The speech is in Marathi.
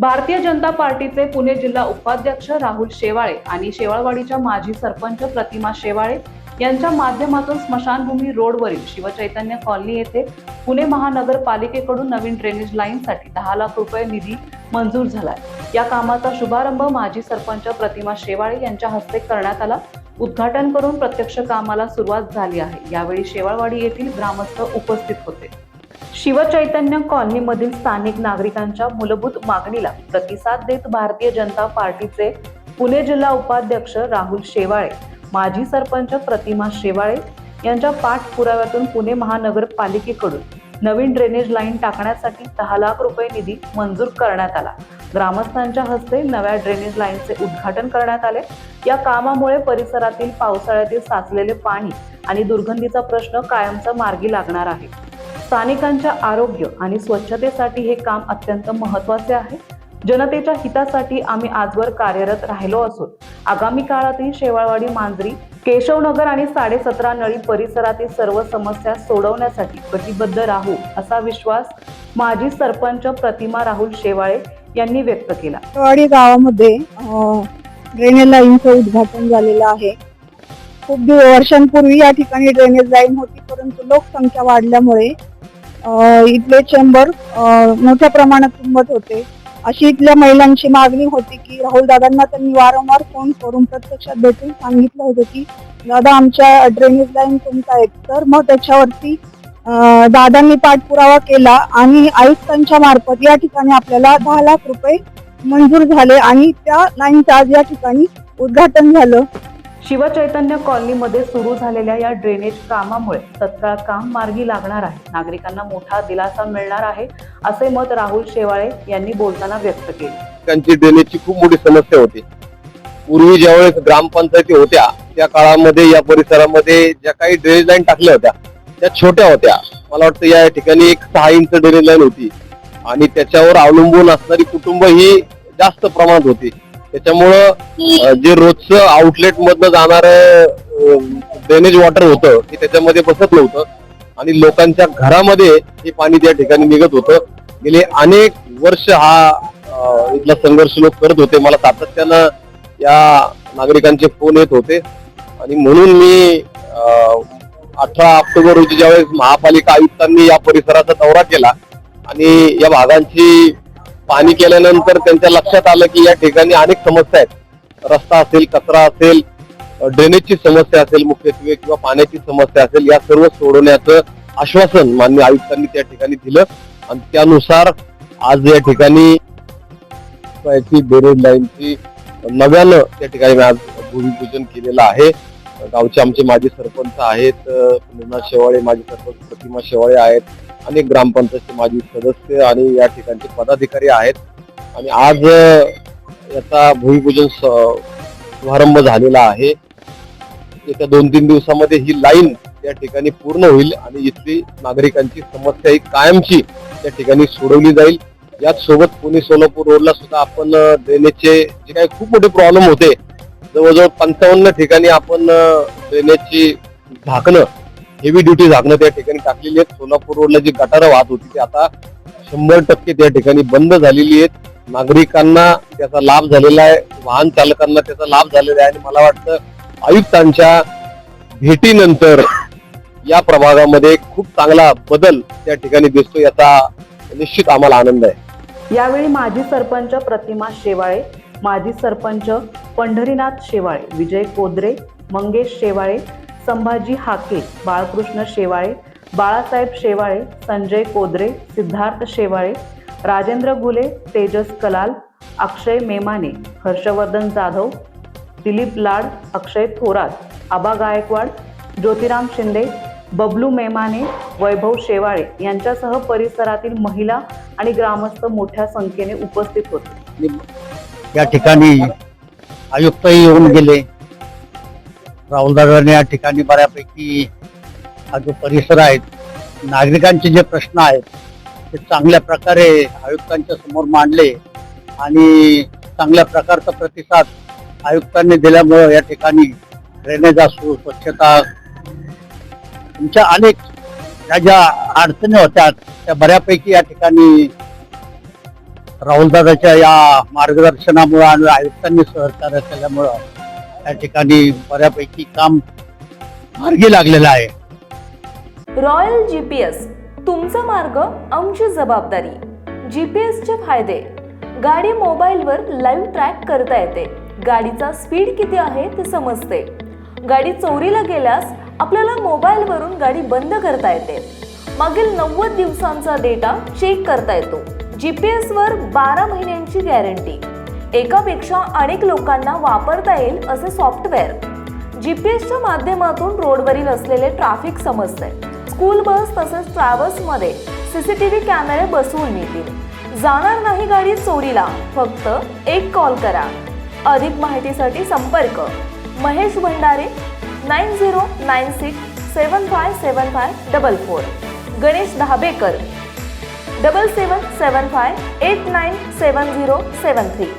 भारतीय जनता पार्टीचे पुणे जिल्हा उपाध्यक्ष राहुल शेवाळे आणि शेवाळवाडीच्या माजी सरपंच प्रतिमा शेवाळे यांच्या माध्यमातून स्मशानभूमी रोडवरील शिवचैतन्य कॉलनी येथे पुणे महानगरपालिकेकडून नवीन ड्रेनेज लाईनसाठी दहा लाख रुपये निधी मंजूर झालाय या कामाचा शुभारंभ माजी सरपंच प्रतिमा शेवाळे यांच्या हस्ते करण्यात आला. उद्घाटन करून प्रत्यक्ष कामाला सुरुवात झाली आहे. यावेळी शेवाळवाडी येथील ग्रामस्थ उपस्थित होते. शिवचैतन्य कॉलनीमधील स्थानिक नागरिकांच्या मूलभूत मागणीला प्रतिसाद देत भारतीय जनता पार्टीचे पुणे जिल्हा उपाध्यक्ष राहुल शेवाळे माजी सरपंच प्रतिमा शेवाळे यांच्या पाठपुराव्यातून पुणे महानगरपालिकेकडून नवीन ड्रेनेज लाईन टाकण्यासाठी दहा लाख रुपये निधी मंजूर करण्यात आला. ग्रामस्थांच्या हस्ते नव्या ड्रेनेज लाईनचे उद्घाटन करण्यात आले. या कामामुळे परिसरातील पावसाळ्यातील साचलेले पाणी आणि दुर्गंधीचा प्रश्न कायमचा मार्गी लागणार आहे. स्थानिकांच्या आरोग्य आणि स्वच्छतेसाठी हे काम अत्यंत महत्त्वाचे आहे. जनतेच्या हितासाठी आम्ही आजवर कार्यरत राहिलो असून आगामी काळातही शेवाळवाडी मांजरी केशवनगर आणि साडेसतरा नळी परिसरातील सर्व समस्या सोडवण्यासाठी कटिबद्ध राहू असा विश्वास माजी सरपंच प्रतिमा राहुल शेवाळे यांनी व्यक्त केला. शेवाळी गावामध्ये ड्रेनेज लाईनचं उद्घाटन झालेलं आहे. खूप वर्षांपूर्वी या ठिकाणी ड्रेनेज लाईन होती परंतु लोकसंख्या वाढल्यामुळे इथले चेंबर मोठ्या प्रमाणात किंमत होते. अशी इथल्या महिलांची मागणी होती की राहुल दादांना त्यांनी वारंवार फोन करून प्रत्यक्षात भेटून सांगितलं होतं की दादा आमच्या ड्रेनेज लाईन तुमचा आहेत तर मग त्याच्यावरती दादांनी पाठपुरावा केला आणि आयुक्तांच्या मार्फत या ठिकाणी आपल्याला दहा लाख रुपये मंजूर झाले आणि त्या लाईनचं आज या ठिकाणी उद्घाटन झालं. शिवचैतन्य कॉलनीमध्ये सुरू झालेल्या या ड्रेनेज कामामुळे तत्काळ काम मार्गी लागणार आहे. नागरिकांना मोठा दिलासा मिळणार आहे असे मत राहुल शेवाळे यांनी बोलताना व्यक्त केले. त्यांची ड्रेनेजची खूप मोठी समस्या होती. पूर्वी ज्यावेळेस ग्रामपंचायती होत्या त्या काळामध्ये या परिसरामध्ये ज्या काही ड्रेनेज लाईन टाकल्या होत्या त्या छोट्या होत्या. मला वाटतं या ठिकाणी एक सहा इंच ड्रेनेज लाईन होती. आणि त्याच्यावर अवलंबून असणारी कुटुंब ही जास्त प्रमाणात होती. त्याच्यामुळं जे रोजचं आउटलेट मधनं जाणार ड्रेनेज वॉटर होतं ते त्याच्यामध्ये बसत नव्हतं. आणि लोकांच्या घरामध्ये हे पाणी त्या ठिकाणी निघत होतं. गेले अनेक वर्ष हा इथला संघर्ष लोक करत होते. मला सातत्यानं या नागरिकांचे फोन येत होते. आणि म्हणून मी अठरा ऑक्टोबर रोजी ज्यावेळेस महापालिका आयुक्तांनी या परिसराचा दौरा केला आणि या भागांची पाणी केल्यानंतर त्यांच्या लक्षात आलं की या ठिकाणी अनेक समस्या आहेत. रस्ता असेल कचरा असेल ड्रेनेजची समस्या असेल मुख्यत्वे किंवा पाण्याची समस्या असेल या सर्व सोडवण्याचं आश्वासन मान्य आयुक्तांनी त्या ठिकाणी दिलं. आणि त्यानुसार आज या ठिकाणी बेरोज लाईनची नव्यानं त्या ठिकाणी आज भूमिपूजन केलेलं आहे. गावचे आमचे माजी सरपंच आहेत अं, पूर्णा शेवाळे माजी सरपंच प्रतिमा शेवाळे आहेत. अनेक ग्रामपंचायतचे माजी सदस्य आणि या ठिकाणचे पदाधिकारी आहेत. आणि आज याचा भूमिपूजन स- शुभारंभ झालेला आहे. येत्या दोन तीन दिवसामध्ये ही लाईन त्या ठिकाणी पूर्ण होईल आणि इथली नागरिकांची समस्या ही कायमची त्या ठिकाणी सोडवली जाईल. याच सोबत पुणे सोलापूर रोडला सुद्धा आपण ड्रेनेजचे जे काही खूप मोठे प्रॉब्लेम होते जवळजवळ पंचावन्न ठिकाणी आपण ड्रेनेजची झाकणं हेवी ड्युटी झाकणं त्या ठिकाणी टाकलेली आहेत. सोलापूर रोडला जी गटारं वाहत होती ती आता शंभर टक्के त्या ठिकाणी बंद झालेली आहेत. नागरिकांना त्याचा लाभ झालेला आहे. वाहन चालकांना त्याचा लाभ झालेला आहे. आणि मला वाटतं आयुक्तांच्या भेटीनंतर या प्रभागामध्ये खूप चांगला बदल त्या ठिकाणी दिसतो याचा निश्चित आम्हाला आनंद आहे. यावेळी माजी सरपंच प्रतिमा शेवाळे माजी सरपंच पंढरीनाथ शेवाळे विजय कोदरे मंगेश शेवाळे संभाजी हाके बाळकृष्ण शेवाळे बाळासाहेब शेवाळे संजय कोदरे सिद्धार्थ शेवाळे राजेंद्र गुले तेजस कलाल अक्षय मेमाने हर्षवर्धन जाधव दिलीप लाड अक्षय थोरात आबा गायकवाड ज्योतिराम शिंदे बबलू मेमाने वैभव शेवाळे यांच्यासह परिसरातील महिला आणि ग्रामस्थ मोठ्या संख्येने उपस्थित होते. या ठिकाणी आयुक्तही येऊन गेले. राहुलदादांनी या ठिकाणी बऱ्यापैकी हा जो परिसर आहे नागरिकांचे जे प्रश्न आहेत ते चांगल्या प्रकारे आयुक्तांच्या समोर मांडले आणि चांगल्या प्रकारचा प्रतिसाद आयुक्तांनी दिल्यामुळं या ठिकाणी ड्रेनेज असू स्वच्छता तुमच्या अनेक ज्या ज्या अडचणी होत्या त्या बऱ्यापैकी या ठिकाणी राहुलदादाच्या या मार्गदर्शनामुळं आणि आयुक्तांनी सहकार्य केल्यामुळं या ठिकाणी बऱ्यापैकी काम मार्गी लागलेलं आहे. रॉयल जीपीएस तुमचा मार्ग आमची जबाबदारी. जीपीएसचे फायदे. गाडी मोबाईलवर लाईव्ह ट्रॅक करता येते. गाडीचा स्पीड किती आहे ते समजते. गाडी चोरीला गेल्यास आपल्याला मोबाईलवरून गाडी बंद करता येते. मागील नव्वद दिवसांचा डेटा चेक करता येतो. जी पी एसवर बारा महिन्यांची गॅरंटी. एकापेक्षा अनेक लोकांना वापरता येईल असे सॉफ्टवेअर. जी पी एसच्या माध्यमातून रोडवरील असलेले ट्रॅफिक समजते. स्कूल बस तसेच ट्रॅव्हल्समध्ये सी सी टी व्ही कॅमेरे बसवून मिळतील. जाणार नाही गाडी चोरीला फक्त एक कॉल करा. अधिक माहितीसाठी संपर्क. Mahesh Bhandare nine zero nine six seven five seven five double four. Ganesh Dhabekar double seven seven five eight nine seven zero seven three.